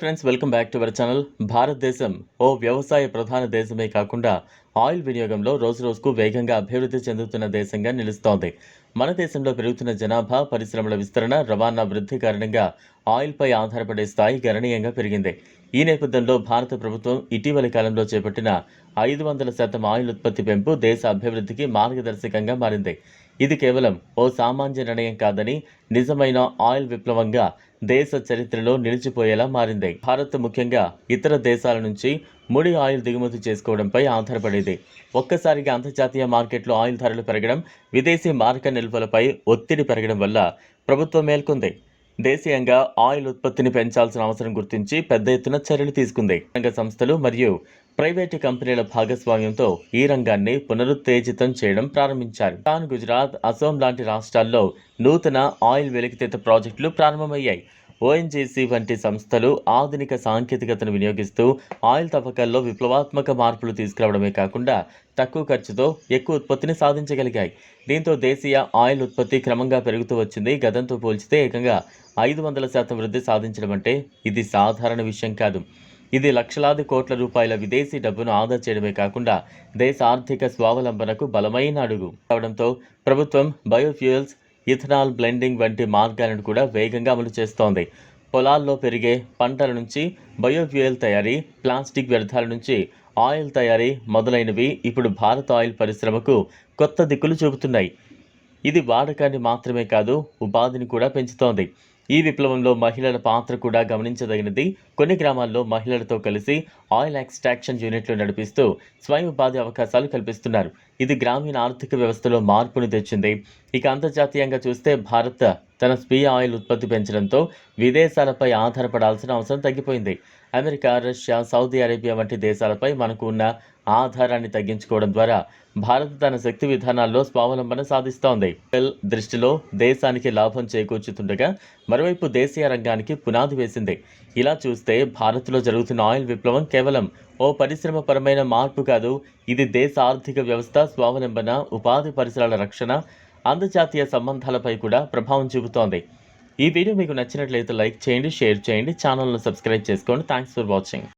Friends welcome back to our channel భారతదేశం ఓ వ్యవసాయ ప్రధాన దేశమే కాకుండా ఆయిల్ వినియోగంలో రోజు రోజుకు వేగంగా అభివృద్ధి చెందుతున్న దేశంగా నిలుస్తోంది. మన దేశంలో పెరుగుతున్న జనాభా పరిశ్రమల విస్తరణ రవాణా వృద్ధి కారణంగా ఆయిల్పై ఆధారపడే స్థాయి గణనీయంగా పెరిగింది. ఈ నేపథ్యంలో భారత ప్రభుత్వం ఇటీవలి కాలంలో చేపట్టిన ఐదు వందల శాతం ఆయిల్ ఉత్పత్తి పెంపు దేశ అభివృద్ధికి మార్గదర్శకంగా మారింది. ఇది కేవలం ఓ సామాన్య నిర్ణయం కాదని నిజమైన ఆయిల్ విప్లవంగా దేశ చరిత్రలో నిలిచిపోయేలా మారింది. భారత్ ముఖ్యంగా ఇతర దేశాల నుంచి ముడి ఆయిల్ దిగుమతి చేసుకోవడంపై ఆధారపడేది. ఒక్కసారిగా అంతర్జాతీయ మార్కెట్లో ఆయిల్ ధరలు పెరగడం విదేశీ మారక నిల్వలపై ఒత్తిడి పెరగడం వల్ల ప్రభుత్వం మేల్కొంది. దేశీయంగా ఆయిల్ ఉత్పత్తిని పెంచాల్సిన అవసరం గుర్తించి పెద్ద ఎత్తున చర్యలు తీసుకుంది. రంగ సంస్థలు మరియు ప్రైవేటు కంపెనీల భాగస్వామ్యంతో ఈ రంగాన్ని పునరుత్తేజితం చేయడం ప్రారంభించారు. తాను గుజరాత్ అసోం లాంటి రాష్ట్రాల్లో నూతన ఆయిల్ వెలికితీత ప్రాజెక్టులు ప్రారంభమయ్యాయి. ఓఎన్జీసీ వంటి సంస్థలు ఆధునిక సాంకేతికతను వినియోగిస్తూ ఆయిల్ తవ్వకాల్లో విప్లవాత్మక మార్పులు తీసుకురావడమే కాకుండా తక్కువ ఖర్చుతో ఎక్కువ ఉత్పత్తిని సాధించగలిగాయి. దీంతో దేశీయ ఆయిల్ ఉత్పత్తి క్రమంగా పెరుగుతూ వచ్చింది. గతంతో పోల్చితే ఏకంగా ఐదు వందల శాతం వృద్ధి సాధించడం అంటే ఇది సాధారణ విషయం కాదు. ఇది లక్షలాది కోట్ల రూపాయల విదేశీ డబ్బును ఆదా చేయడమే కాకుండా దేశ ఆర్థిక స్వావలంబనకు బలమైన అడుగు కావడంతో ప్రభుత్వం బయోఫ్యూయల్స్ ఇథనాల్ బ్లెండింగ్ వంటి మార్గాలను కూడా వేగంగా అమలు చేస్తోంది. పొలాల్లో పెరిగే పంటల నుంచి బయోఫ్యూయల్ తయారీ ప్లాస్టిక్ వ్యర్థాల నుంచి ఆయిల్ తయారీ మొదలైనవి ఇప్పుడు భారత్ ఆయిల్ పరిశ్రమకు కొత్త దిక్కులు చూపుతున్నాయి. ఇది వాడకాన్ని మాత్రమే కాదు ఉపాధిని కూడా పెంచుతోంది. ఈ విప్లవంలో మహిళల పాత్ర కూడా గమనించదగినది. కొన్ని గ్రామాల్లో మహిళలతో కలిసి ఆయిల్ ఎక్స్ట్రాక్షన్ యూనిట్లు నడిపిస్తూ స్వయం ఉపాధి అవకాశాలు కల్పిస్తున్నారు. ఇది గ్రామీణ ఆర్థిక వ్యవస్థలో మార్పును తెచ్చింది. ఇక అంతర్జాతీయంగా చూస్తే భారత్ తన స్వీయ ఆయిల్ ఉత్పత్తి పెంచడంతో విదేశాలపై ఆధారపడాల్సిన అవసరం తగ్గిపోయింది. అమెరికా రష్యా సౌదీ అరేబియా వంటి దేశాలపై మనకు ఉన్న ఆధారాన్ని తగ్గించుకోవడం ద్వారా భారత్ తన శక్తి విధానాల్లో స్వావలంబన సాధిస్తోంది. దృష్టిలో దేశానికి లాభం చేకూర్చుతుండగా మరోవైపు దేశీయ రంగానికి పునాది వేసింది. ఇలా చూస్తే భారత్లో జరుగుతున్న ఆయిల్ విప్లవం కేవలం ఓ పరిశ్రమపరమైన మార్పు కాదు ఇది దేశ ఆర్థిక వ్యవస్థ స్వావలంబన ఉపాధి పరిసరాల రక్షణ అంతర్జాతీయ సంబంధాలపై కూడా ప్రభావం చూపుతోంది. ఈ వీడియో మీకు నచ్చినట్లయితే లైక్ చేయండి షేర్ చేయండి ఛానల్ను సబ్స్క్రైబ్ చేసుకోండి. Thanks for watching